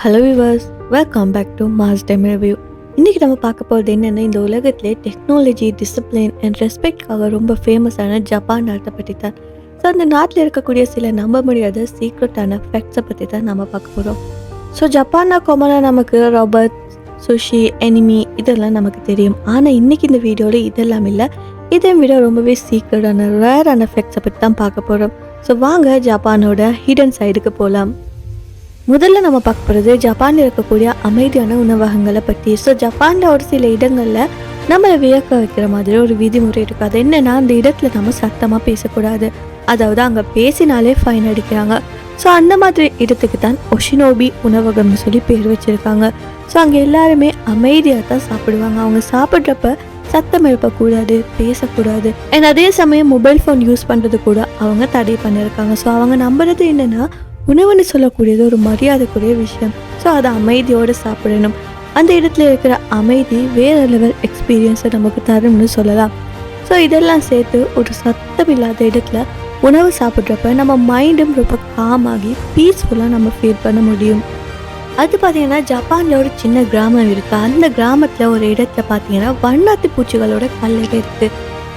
Hello viewers welcome back to mass time review இன்றைக்கி நம்ம பார்க்க போகிறது என்னென்னா இந்த உலகத்திலே டெக்னாலஜி டிசிப்ளின் அண்ட் ரெஸ்பெக்ட்காக ரொம்ப ஃபேமஸான ஜப்பான் நாட்டை பற்றி தான் ஸோ அந்த நாட்டில் இருக்கக்கூடிய சில நம்ப முடியாத சீக்ரெட்டான ஃபேக்ட்ஸை பற்றி தான் நம்ம பார்க்க போகிறோம் ஸோ ஜப்பான்னா காமனாக நமக்கு ராபர்ட் சுஷி எனிமி இதெல்லாம் நமக்கு தெரியும். ஆனால் இன்றைக்கி இந்த வீடியோவில் இதெல்லாம் இல்லை. இதை விட ரொம்பவே சீக்ரெட்டான ரேரான ஃபேக்ட்ஸை பற்றி தான் பார்க்க போகிறோம் ஸோ வாங்க ஜப்பானோட ஹிடன் சைடுக்கு போகலாம் முதல்ல நம்ம பார்க்க போகிறது ஜப்பானில் இருக்கக்கூடிய அமைதியான உணவகங்களை பற்றி ஸோ ஜப்பானில் ஒரு சில இடங்களில் நம்மளை வியக்க வைக்கிற மாதிரி ஒரு விதிமுறை இருக்குது அது என்னென்னா அந்த இடத்துல நம்ம சத்தமாக பேசக்கூடாது. அதாவது அங்கே பேசினாலே ஃபைன் அடிக்கிறாங்க. ஸோ அந்த மாதிரி இடத்துக்கு தான் ஒஷினோபி உணவகம்னு சொல்லி பேர் வச்சுருக்காங்க. ஸோ அங்கே எல்லாருமே அமைதியாக தான் சாப்பிடுவாங்க. அவங்க சாப்பிட்றப்ப சத்தம் எழுப்பக்கூடாது பேசக்கூடாது. அண்ட் அதே சமயம் மொபைல் ஃபோன் யூஸ் பண்ணுறது கூட அவங்க தடை பண்ணியிருக்காங்க ஸோ அவங்க நம்புறது என்னென்னா உணவுன்னு சொல்லக்கூடியது ஒரு மரியாதைக்குரிய விஷயம். ஸோ அதை அமைதியோடு சாப்பிடணும். அந்த இடத்துல இருக்கிற அமைதி வேற லெவல் எக்ஸ்பீரியன்ஸை நமக்கு தரும்னு சொல்லலாம். ஸோ இதெல்லாம் சேர்த்து ஒரு சத்தம் இல்லாத இடத்துல உணவு சாப்பிட்றப்ப நம்ம மைண்டும் ரொம்ப காமாகி பீஸ்ஃபுல்லாக நம்ம ஃபீல் பண்ண முடியும். அது பார்த்தீங்கன்னா ஜப்பானில் ஒரு சின்ன கிராமம் இருக்குது அந்த கிராமத்தில் ஒரு இடத்துல பார்த்தீங்கன்னா வண்ணாத்து பூச்சிகளோட கல்லறை இருக்குது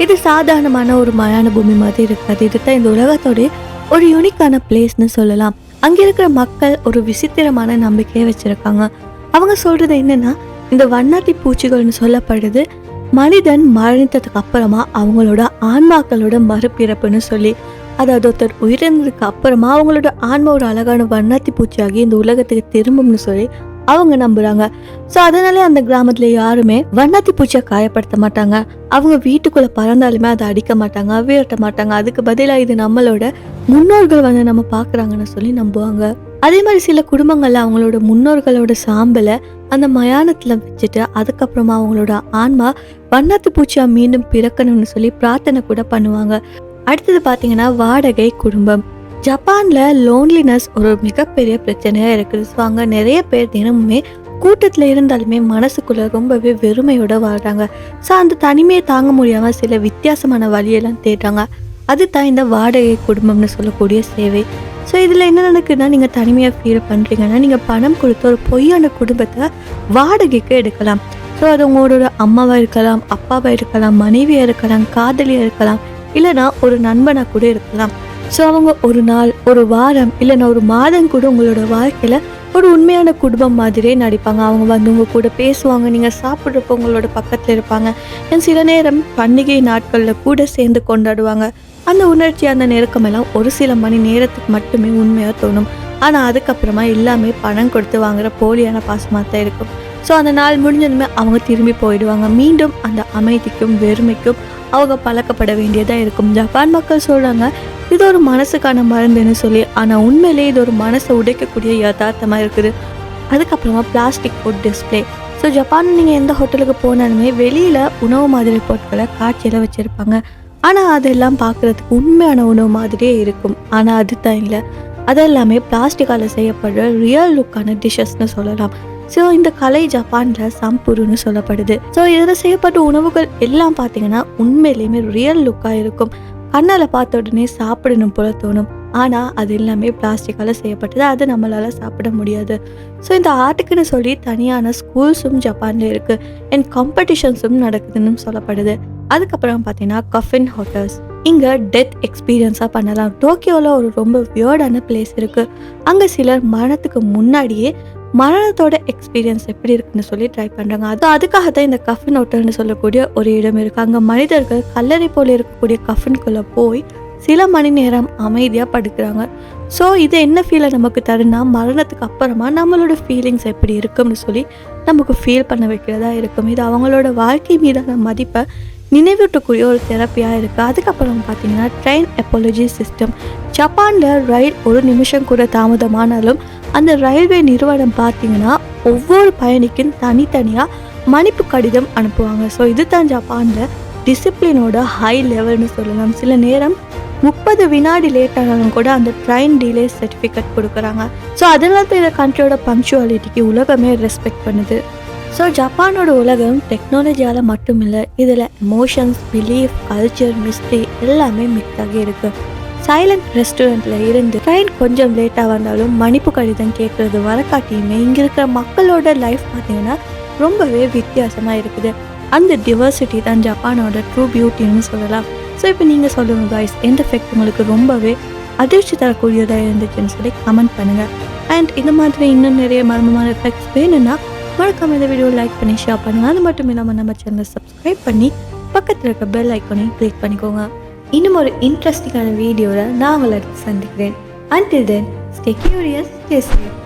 இது சாதாரணமான ஒரு மயான பூமி மாதிரி இருக்காது. இதுதான் இந்த உலகத்தோடைய ஒரு யூனிக்கான பிளேஸ்னு சொல்லலாம். அங்கே இருக்கிற மக்கள் ஒரு விசித்திரமான நம்பிக்கையை வச்சுருக்காங்க. அவங்க சொல்கிறது என்னென்னா இந்த வண்ணாத்தி பூச்சிகள்னு சொல்லப்படுது மனிதன் மரணித்ததுக்கு அப்புறமா அவங்களோட ஆன்மாக்களோட மறுபிறப்புன்னு சொல்லி அதாவது ஒருத்தர் உயிரிழந்ததுக்கு அப்புறமா அவங்களோட ஆன்மா ஒரு அழகான வண்ணாத்தி பூச்சியாகி இந்த உலகத்துக்கு திரும்பும்னு சொல்லி அவங்க நம்புறாங்க. ஸோ அதனால அந்த கிராமத்துல யாருமே வண்ணாத்தி பூச்சியை காயப்படுத்த மாட்டாங்க. அவங்க வீட்டுக்குள்ள பறந்தாலுமே அதை அடிக்க மாட்டாங்க வீரட்ட மாட்டாங்க. அதுக்கு பதிலாக இது நம்மளோட முன்னோர்கள் வந்து நம்ம பார்க்குறாங்கன்னு சொல்லி நம்புவாங்க. அதே மாதிரி சில குடும்பங்கள்ல அவங்களோட முன்னோர்களோட சாம்பலை அந்த மயானத்துல வச்சுட்டு அதுக்கப்புறமா அவங்களோட ஆன்மா வண்ணாத்து பூச்சியா மீண்டும் பிறக்கணும்னு சொல்லி பிரார்த்தனை கூட பண்ணுவாங்க. அடுத்தது பார்த்தீங்கன்னா வாடகை குடும்பம். ஜப்பானில் லோன்லினஸ் ஒரு மிகப்பெரிய பிரச்சனையாக இருக்குது. ஸோ அங்கே நிறைய பேர் தினமுமே கூட்டத்தில் இருந்தாலுமே மனசுக்குள்ளே ரொம்பவே வெறுமையோடு வாழ்றாங்க. ஸோ அந்த தனிமையை தாங்க முடியாமல் சில வித்தியாசமான வழியெல்லாம் தேடுறாங்க. அதுதான் இந்த வாடகை குடும்பம்னு சொல்லக்கூடிய சேவை. ஸோ இதில் என்ன நடக்குதுன்னா நீங்கள் தனிமையாக ஃபீல் பண்ணுறீங்கன்னா நீங்கள் பணம் கொடுத்து ஒரு பொய்யான குடும்பத்தை வாடகைக்கு எடுக்கலாம். ஸோ அது உங்களோட அம்மாவாக இருக்கலாம் அப்பாவாக இருக்கலாம் மனைவியாக இருக்கலாம் காதலியாக இருக்கலாம் இல்லைனா ஒரு நண்பனாக கூட இருக்கலாம். ஸோ அவங்க ஒரு நாள் ஒரு வாரம் இல்லைன்னா ஒரு மாதம் கூட உங்களோட வாழ்க்கையில் ஒரு உண்மையான குடும்பம் மாதிரியே நடிப்பாங்க. அவங்க வந்து உங்கள் கூட பேசுவாங்க நீங்கள் சாப்பிட்றப்போ உங்களோட பக்கத்தில் இருப்பாங்க. என் சில நேரம் பண்டிகை நாட்களில் கூட சேர்ந்து கொண்டாடுவாங்க. அந்த உணர்ச்சி அந்த நெருக்கமெல்லாம் ஒரு சில மணி நேரத்துக்கு மட்டுமே உண்மையாக தோணும். ஆனால் அதுக்கப்புறமா எல்லாமே பணம் கொடுத்து வாங்குற போலியான பாசமாக தான் இருக்கும். ஸோ அந்த நாள் முடிஞ்சதுமே அவங்க திரும்பி போயிடுவாங்க. மீண்டும் அந்த அமைதிக்கும் வெறுமைக்கும் அவங்க பழக்கப்பட வேண்டியதாக இருக்கும். ஜப்பான் மக்கள் சொல்கிறாங்க இது ஒரு மனசுக்கான மருந்துன்னு சொல்லி ஆனால் உண்மையிலே இது ஒரு மனசை உடைக்கக்கூடிய யதார்த்தமாக இருக்குது. அதுக்கப்புறமா plastic food display so Japan நீங்கள் எந்த ஹோட்டலுக்கு போனாலுமே வெளியில் உணவு மாதிரி பொருட்களை காட்சியில் வச்சுருப்பாங்க. ஆனால் அதெல்லாம் பார்க்குறதுக்கு உண்மையான உணவு மாதிரியே இருக்கும். ஆனால் அது தான் இல்லை. அதெல்லாமே பிளாஸ்டிக்கால் செய்யப்படுற ரியல் லுக்கான டிஷ்ஷஸ்னு சொல்லலாம். ஸோ இந்த கலை ஜப்பானில் சம்புருன்னு சொல்லப்படுது. ஸோ இதில் செய்யப்பட்ட உணவுகள் எல்லாம் பார்த்தீங்கன்னா உண்மையிலேயுமே ரியல் லுக்காக இருக்கும். கண்ணால் பார்த்த உடனே சாப்பிடணும் போல தோணும். ஆனால் அது எல்லாமே பிளாஸ்டிக்கால் செய்யப்பட்டது. அது நம்மளால் சாப்பிட முடியாது. ஸோ இந்த ஆர்ட்டுக்குன்னு சொல்லி தனியான ஸ்கூல்ஸும் ஜப்பானில் இருக்குது அண்ட் காம்படிஷன்ஸும் நடக்குதுன்னு சொல்லப்படுது. அதுக்கப்புறம் பார்த்தீங்கன்னா கஃபின் ஹோட்டல்ஸ் இங்கே டெத் எக்ஸ்பீரியன்ஸாக பண்ணலாம். டோக்கியோவில் ஒரு ரொம்ப வியர்டான பிளேஸ் இருக்குது அங்கே சிலர் மரணத்துக்கு முன்னாடியே மரணத்தோட எக்ஸ்பீரியன்ஸ் எப்படி இருக்குன்னு சொல்லி ட்ரை பண்ணுறாங்க அது அதுக்காக தான் இந்த கஃபின் ஹோட்டல்னு சொல்லக்கூடிய ஒரு இடம் இருக்குது அங்கே மனிதர்கள் கல்லறை போல இருக்கக்கூடிய கஃபின்குள்ளே போய் சில மணி நேரம் அமைதியாக படுக்கிறாங்க. ஸோ இது என்ன ஃபீலை நமக்கு தருனா மரணத்துக்கு அப்புறமா நம்மளோட ஃபீலிங்ஸ் எப்படி இருக்கும்னு சொல்லி நமக்கு ஃபீல் பண்ண வைக்கிறதா இருக்கும். இது அவங்களோட வாழ்க்கை மீதான மதிப்பை நினைவூட்டக்கூடிய ஒரு தெரப்பியாக இருக்குது அதுக்கப்புறம் பார்த்தீங்கன்னா ட்ரெயின் எப்பாலஜி சிஸ்டம் ஜப்பானில் ரயில் ஒரு நிமிஷம் கூட தாமதமானாலும் அந்த ரயில்வே நிறுவனம் பார்த்தீங்கன்னா ஒவ்வொரு பயணிக்கும் தனித்தனியாக மன்னிப்பு கடிதம் அனுப்புவாங்க. ஸோ இது தான் ஜப்பானில் டிசிப்ளினோட ஹை லெவல்னு சொல்லலாம். சில நேரம் முப்பது வினாடி லேட் ஆனாலும் கூட அந்த ட்ரெயின் டிலே சர்டிஃபிகேட் கொடுக்குறாங்க. ஸோ அதனால தான் இந்த கண்ட்ரியோட பங்க்சுவாலிட்டிக்கு உலகமே ரெஸ்பெக்ட் பண்ணுது. ஸோ ஜப்பானோட உலகம் டெக்னாலஜியால் மட்டும் இல்லை இதில் எமோஷன்ஸ் பிலீஃப் கல்ச்சர் மிஸ்ட்ரி எல்லாமே மிக்ஸ் ஆகி இருக்குது சைலண்ட் ரெஸ்டாரண்ட்டில் இருந்து ட்ரெயின் கொஞ்சம் லேட்டாக வந்தாலும் மன்னிப்பு கடிதம் கேட்குறது வரக்காட்டியுமே இங்கே இருக்கிற மக்களோட லைஃப் பார்த்தீங்கன்னா ரொம்பவே வித்தியாசமாக இருக்குது. அந்த டிவர்சிட்டி தான் ஜப்பானோட ட்ரூ பியூட்டின்னு சொல்லலாம். ஸோ இப்போ நீங்கள் சொல்லுங்கள் காய்ஸ் எந்த எஃபெக்ட் உங்களுக்கு ரொம்பவே அதிர்ச்சி தரக்கூடியதாக இருந்துச்சுன்னு சொல்லி கமெண்ட் பண்ணுங்கள் அண்ட் இந்த மாதிரி இன்னும் நிறைய மர்மமான எஃபெக்ட்ஸ் வேணும்னா மறக்காம இந்த வீடியோ லைக் பண்ணி ஷேர் பண்ணுங்கள் அது மட்டும் இல்லாமல் நம்ம சேனலை சப்ஸ்கிரைப் பண்ணி பக்கத்தில் இருக்க பெல் ஐக்கானையும் கிளிக் பண்ணிக்கோங்க. இன்னும் ஒரு இன்ட்ரெஸ்டிங்கான வீடியோவில் நான் உங்களை அடுத்து சந்திக்கிறேன். Until then stay curious stay safe